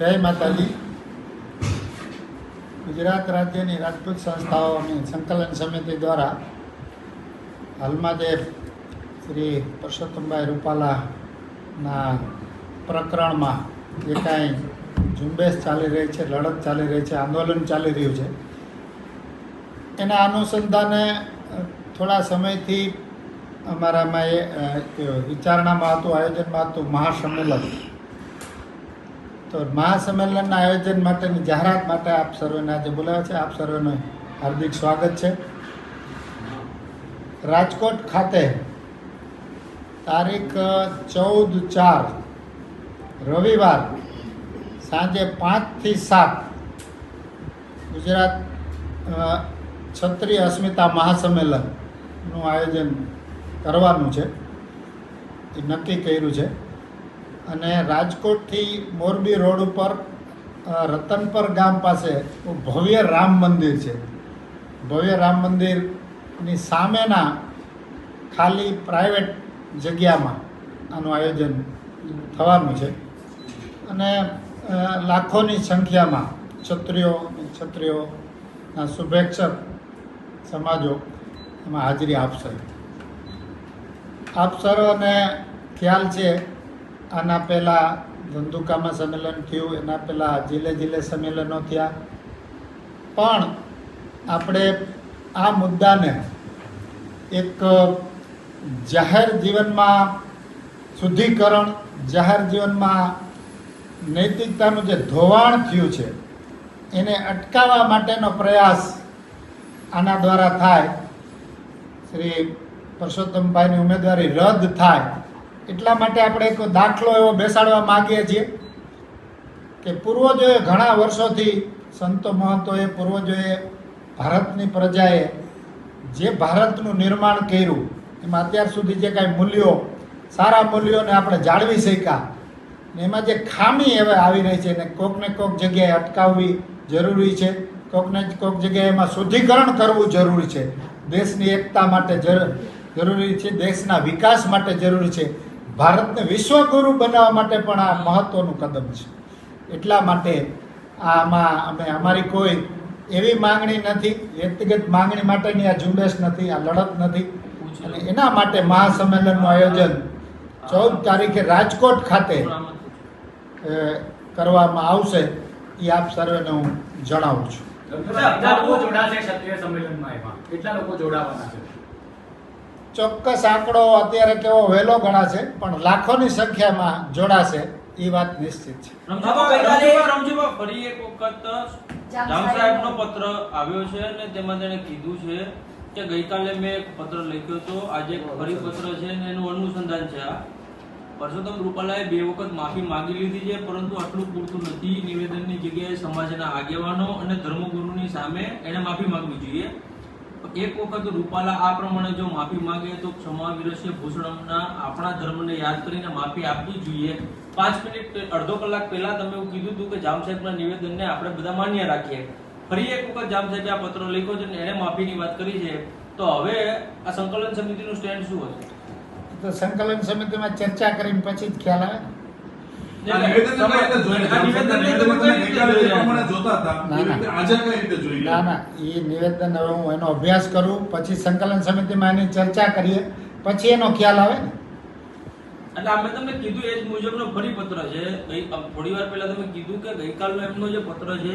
જય માતાજી. ગુજરાત રાજ્યની રાજપૂત સંસ્થાઓની સંકલન સમિતિ દ્વારા હાલમાં જે શ્રી પરસોત્તમભાઈ રૂપાલાના પ્રકરણમાં જે કાંઈ ઝુંબેશ ચાલી રહી છે, લડત ચાલી રહી છે, આંદોલન ચાલી રહ્યું છે, એના અનુસંધાને થોડા સમયથી અમારામાં એ વિચારણામાં હતું, આયોજનમાં હતું મહાસંમેલન. તો મહાસંમેલનના આયોજન માટેની જાહેરાત માટે આપ સર્વેને આજે બોલાવ્યા છે. આપ સર્વેનું હાર્દિક સ્વાગત છે. રાજકોટ ખાતે તારીખ ચૌદ ચાર રવિવાર સાંજે પાંચથી સાત ગુજરાત ક્ષત્રિય અસ્મિતા મહાસંમેલનનું આયોજન કરવાનું છે. એ નક્કી કર્યું છે. અને રાજકોટથી મોરબી રોડ ઉપર રતનપર ગામ પાસે ભવ્ય રામ મંદિર છે. ભવ્ય રામ મંદિરની સામેના ખાલી પ્રાઇવેટ જગ્યામાં આનું આયોજન થવાનું છે. અને લાખોની સંખ્યામાં ક્ષત્રિયો ક્ષત્રિયોના શુભેચ્છક સમાજો એમાં હાજરી આપશે. આપ સર્વને ખ્યાલ છે આના પહેલાં ધંધુકામાં સંમેલન થયું, એના પહેલાં જિલ્લે જિલ્લે સંમેલનો થયા. પણ આપણે આ મુદ્દાને એક જાહેર જીવનમાં શુદ્ધિકરણ, જાહેર જીવનમાં નૈતિકતાનું જે ધોવાણ થયું છે, એને અટકાવવા માટેનો પ્રયાસ આના દ્વારા થાય. શ્રી પરસોત્તમભાઈની ઉમેદવારી રદ થાય. એટલા માટે આપણે એક દાખલો એવો બેસાડવા માગીએ છીએ કે પૂર્વજોએ ઘણા વર્ષોથી સંતો મહંતોએ, પૂર્વજોએ ભારતની પ્રજાએ જે ભારતનું નિર્માણ કર્યું, એમાં અત્યાર સુધી જે કાંઈ મૂલ્યો, સારા મૂલ્યોને આપણે જાળવી શક્યા, ને એમાં જે ખામી હવે આવી રહી છે ને કોક કોઈક જગ્યાએ અટકાવવી જરૂરી છે, કોકને કોક જગ્યાએ એમાં શુદ્ધિકરણ કરવું જરૂરી છે, દેશની એકતા માટે જરૂરી છે, દેશના વિકાસ માટે જરૂરી છે. ભારતને વિશ્વગુરુ બનાવવા માટે પણ આ મહત્વનું કદમ છે. એટલા માટે આમાં અમે અમારી કોઈ એવી માંગણી નથી, વ્યક્તિગત માંગણી માટેની આ ઝુંબેશ નથી, આ લડત નથી. અને એના માટે મહાસંમેલનનું આયોજન ચૌદ તારીખે રાજકોટ ખાતે કરવામાં આવશે, એ આપ સર્વેને હું જણાવું છું. કેટલા લોકો જોડાશે ક્ષત્રિય સંમેલનમાં એમાં. કેટલા લોકો જોડાવાના છે? ચોક્કસ આંકડો અત્યારે કેવો વહેલો ગણાશે પણ લાખોની સંખ્યામાં જોડાશે એ વાત નિશ્ચિત છે. ફરી એક વખત જામ સાહેબનો પત્ર આવ્યો છે અને તેમાં તેણે કીધું છે કે ગઈકાલે મેં એક પત્ર લખ્યો હતો. આજે ફરી પત્ર છે ને એનું અનુસંધાન છે આ. પરસોત્તમ રૂપાલાએ બે વખત માફી માંગી લીધી છે પરંતુ આટલું પૂરતું નથી. નિવેદનની જગ્યાએ સમાજના આગેવાનો અને ધર્મગુરુની સામે એણે માફી માંગવી જોઈએ. એક વખત રૂપાલા આ પ્રમાણે જો માફી માંગે તો ક્ષમા વિરસ્ય ભૂષણમના આપણા ધર્મને યાદ કરીને માફી આપવી જોઈએ. પાંચ મિનિટ, અડધો કલાક પહેલા તમે એવું કીધું હતું કે જામ સાહેબના નિવેદનને આપણે બધા માન્ય રાખીએ. ફરી એક વખત જામ સાહેબે આ પત્ર લખ્યો છે અને એણે માફીની વાત કરી છે. તો હવે આ સંકલન સમિતિનું સ્ટેન્ડ શું હશે? તો સંકલન સમિતિમાં ચર્ચા કરીને પછી જ ખ્યાલ આવે. નિવેદન હવે હું એનો અભ્યાસ કરું પછી સંકલન સમિતિમાં એની ચર્ચા કરીએ પછી એનો ખ્યાલ આવે ને. એટલે અમે તમને કીધું એ જ મુજબનો ફરી પત્ર છે થોડી વાર પહેલા તમે કીધું કે ગઈકાલનો એમનો જે પત્ર છે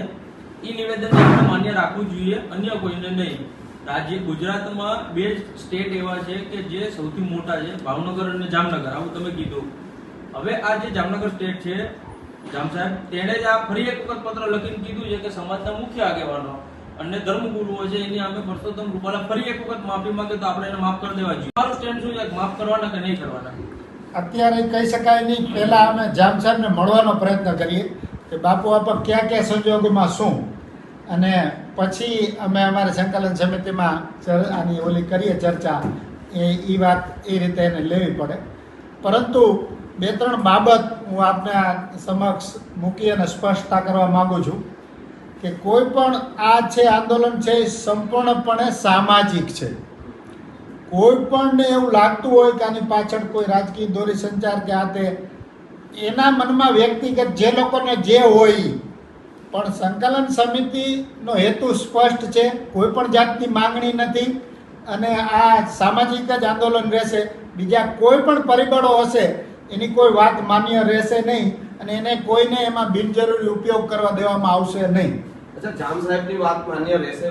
એ નિવેદન માન્ય રાખવું જોઈએ. અન્ય કોઈને નહીં. રાજ્ય ગુજરાતમાં બે સ્ટેટ એવા છે કે જે સૌથી મોટા છે ભાવનગર અને જામનગર. આવું તમે કીધું. હવે આ જે જામનગર સ્ટેટ છે, જામ સાહેબ, તેણે જ આ ફરી એક વખત પત્ર લખીને કીધું છે કે સમાજના મુખ્ય આગેવાનો અને ધર્મગુરુઓ છે, એની અમે પરસોત્તમ રૂપાલા ફરી એક વખત માફી માંગે તો આપણે એને માફ કરી દેવા જોઈએ. સ્ટેન્ડ શું છે? માફ કરવાના કે નહીં કરવાના? અત્યારે કહી શકાય નહીં, પહેલાં અમે જામ સાહેબને મળવાનો પ્રયત્ન કરીએ કે બાપુ, આપ કયા કયા સંજોગોમાં શું? અને પછી અમે અમારા સંકલન સમિતિમાં આની ઓલી કરીએ ચર્ચા, એ એ વાત એ રીતે એને લેવી પડે. પરંતુ બે ત્રણ બાબત હું આપને સમક્ષ મૂકી અને સ્પષ્ટતા કરવા માગું છું કે કોઈ પણ આ છે આંદોલન છે એ સંપૂર્ણપણે સામાજિક છે. કોઈ પણને એવું લાગતું હોય કે આની પાછળ કોઈ રાજકીય દોરી સંચાર કે આ તે એના મનમાં વ્યક્તિગત જે લોકોને જે હોય, પણ સંકલન સમિતિનો હેતુ સ્પષ્ટ છે, કોઈ પણ જાતની માંગણી નથી અને આ સામાજિક જ આંદોલન રહેશે. બીજા કોઈ પણ પરિબળો હશે એની કોઈ વાત માન્ય રહેશે નહીં અને એને કોઈને એમાં બિનજરૂરી ઉપયોગ કરવા દેવામાં આવશે નહીં. અચ્છા જામ સાહેબની વાત માન્ય રહેશે?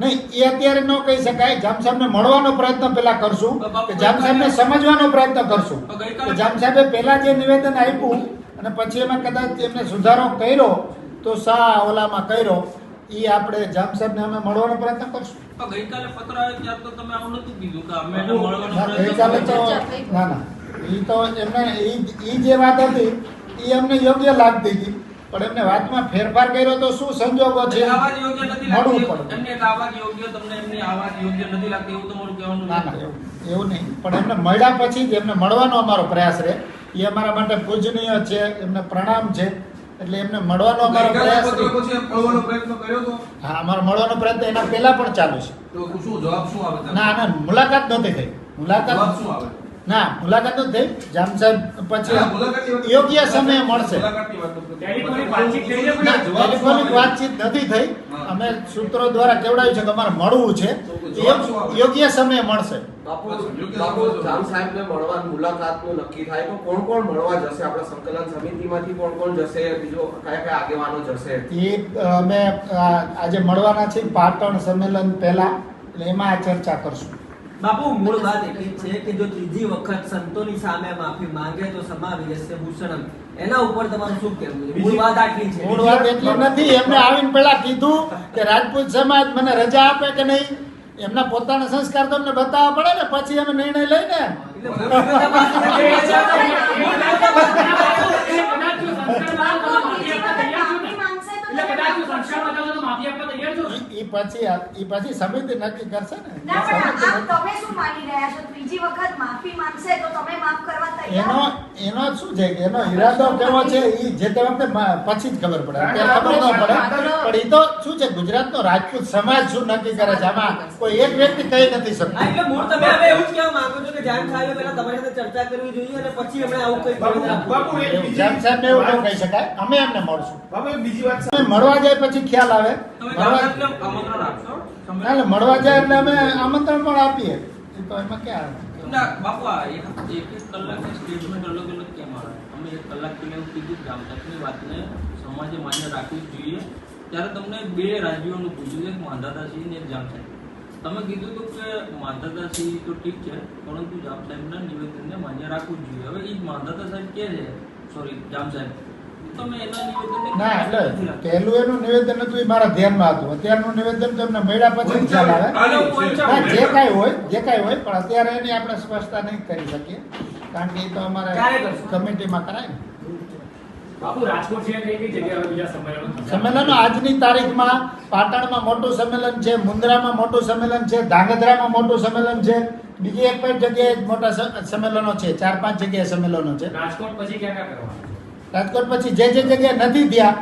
નહીં એ અત્યારે ન કહી શકાય. જામ સાહેબને મળવાનો પ્રયત્ન પહેલા કરશું કે જામ સાહેબને સમજવાનો પ્રયત્ન કરશું. કે જામ સાહેબે પહેલા જે નિવેદન આપ્યું અને પછી એમાં કદાચ એમને સુધારો કર્યો તો સા ઓલામાં કર્યો એ આપણે જામ સાહેબને અમે મળવાનો પ્રયત્ન કરશું. ગઈકાલે પત્ર આવ્યો ત્યારે તો તમે આવું નતું કીધું કે અમે મળવાનો પ્રયત્ન ગઈકાલે કરીશું. ના ના. એ તો એમને એ જે વાત હતી એ અમને યોગ્ય લાગતી હતી. પણ એમને વાતમાં ફેરફાર કર્યો તો શું સંજોગો છે? આવાજ યોગ્ય નથી લાગતી. એમને આવાજ યોગ્ય તમને એમની આવાજ યોગ્ય નથી લાગતી. એવું તમારું કહેવાનું ના ના એવું નહીં. પણ એમને મળ્યા પછી જ એમને મળવાનો અમારો પ્રયાસ રહે. એ અમારા માટે પૂજનીય છે એમને પ્રણામ છે. એટલે એમને મળવાનો અમારો પ્રયાસ મળવાનો પ્રયત્ન કર્યો તો? હા અમારો મળવાનો પ્રયત્ન એના પહેલા પણ ચાલુ છે. તો શું જવાબ શું આવે ના ના મુલાકાત નથી થઈ. મુલાકાત શું આવે? ના મુલાકાત જ થઈ. જામ સાહેબ પછી યોગ્ય સમયે મળશે. મુલાકાતની વાત તો- ટેલિફોનિક વાતચીત નથી થઈ. અમે સૂત્રો દ્વારા કેવડાવ્યું છે કે અમારે મળવું છે? યોગ્ય સમયે મળશે. બાપુ યોગ્ય બાપુ સમજો. જામ મુલાકાતનું નક્કી થાય તો કોણ કોણ મળવા જશે? આપણા સંકલન સમિતિમાંથી કોણ કોણ જશે? બીજો કયા કયા આગેવાનો જશે? એ અમે આજે મળવાના છે પાટણ સંમેલન પહેલા. એટલે એમાં આ ચર્ચા કરશું. બાપુ મૂળ વાત એટલી છે કે જો ત્રીજી વખત સંતોની સામે માફી માંગે તો સમાવી લેશે ભૂષણમ. એના ઉપર તમારું શું કહેવું? મૂળ વાત આટલી છે. મૂળ વાત એટલી નથી. એમને આવીને પહેલા કીધું કે રાજપૂત સમાજ મને રજા આપે કે નહીં? એમના પોતાના સંસ્કાર તો અમને બતાવવા પડે ને? પછી અમે નિર્ણય લઈને? પછી ઈ પછી સમિતિ નક્કી કરશે ને? ના પણ આપ તમે શું માની રહ્યા છો? ત્રીજી વખત માફી માંગશે તો તમે માફ કરવા તૈયાર એનો શું છે કે એનો ઈરાદો કેવો છે? એ જે તે વખતે પછી જ ખબર પડે. અત્યારે ખબર ન પડે. પણ એ તો શું છે ગુજરાતનો રાજપૂત સમાજ શું નક્કી કરે છે? આમાં કોઈ એક વ્યક્તિ કહી નથી શકતો. એટલે મૂળ તમે હવે એવું જ કહેવા માંગો છો કે જાન સાહેબ પહેલા તમારી સાથે ચર્ચા કરવી જોઈએ અને પછી એમણે આવું કંઈક બાપુ. એક જાન સાહેબ એવું કહી શકાય. અમે એમને મળશું. બાપુ એક બીજી વાત અમે મળવા જાય પછી ખ્યાલ આવે. તમે મળવા જામનગરને આમંત્રણ આપશો? ના, મળવા જાય એટલે અમે આમંત્રણ પણ આપીએ. તો એમાં ક્યાં આવે? ના, બાપુ એક એક કલાકની સ્ટેટમેન્ટ અલગ અલગ કેમ આવે? અમે એક કલાક પહેલા એવું કીધું કે વાતને સમાજે માન્ય રાખવી જોઈએ. ત્યારે તમને બે રાજ્યોનું પૂછ્યું એક માંધાતાસિંહ ને એક જામ સાહેબ તમે કીધું હતું કે માંધાતાસિંહ તો ઠીક છે પરંતુ જામ સાહેબના નિવેદનને માન્ય રાખવું જોઈએ. હવે એ માંધાતા સાહેબ કે છે સોરી જામ સાહેબ ના એટલે પહેલું એનું નિવેદન હતું એ મારા ધ્યાનમાં હતું. અત્યારનું નિવેદન તો એમને મળ્યા પછી ખ્યાલ આવે. જે કાંઈ હોય જે કાંઈ હોય પણ અત્યારે એની આપણે સ્પષ્ટતા નહીં કરી શકીએ. કારણ કે એ તો અમારે કમિટીમાં કરાય સંમેલનો? આજની તારીખમાં પાટણમાં મોટું સંમેલન છે મુન્દ્રામાં મોટું સંમેલન છે ધાંગધ્રામાં મોટું સંમેલન છે. બીજી એક પણ જગ્યાએ મોટા સંમેલનો છે ચાર પાંચ જગ્યાએ સંમેલનો છે. રાજકોટ પછી ક્યાં ક્યાં કરવાના? રાજકોટ પછી જે જે જગ્યાએ નથી થયા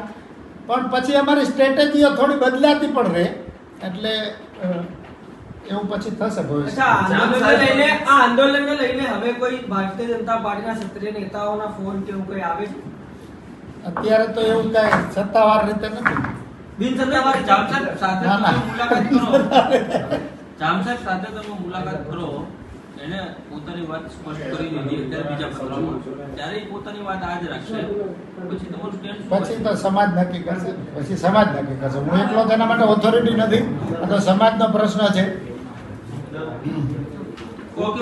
પણ પછી અમારી સ્ટ્રેટેજીઓ થોડી બદલાતી પણ રહે એટલે એવું પછી થશે ભવિષ્ય લઈને આ આંદોલનને લઈને હવે કોઈ ભારતીય જનતા પાર્ટીના ક્ષત્રિય નેતાઓના ફોન કે એવું કંઈ આવે છે? અત્યારે તો એવું કંઈ સત્તાવાર રીતે નથી. બિન સત્તાવાર જામ સાહેબ સાથે મુલાકાત કરો. જામ સાહેબ સાથે તમે મુલાકાત કરો. એને પોતાની વાત સ્પષ્ટ કરી દીધી અત્યારે બીજા પત્રમાં ત્યારે પોતાની વાત આજ રાખશે. પછી તમારું સ્ટેન્ડ પછી તો સમાજ નક્કી કરશે. પછી સમાજ નક્કી કરશે. હું એકલો તેના માટે ઓથોરિટી નથી. આ તો સમાજનો પ્રશ્ન છે. ઓકે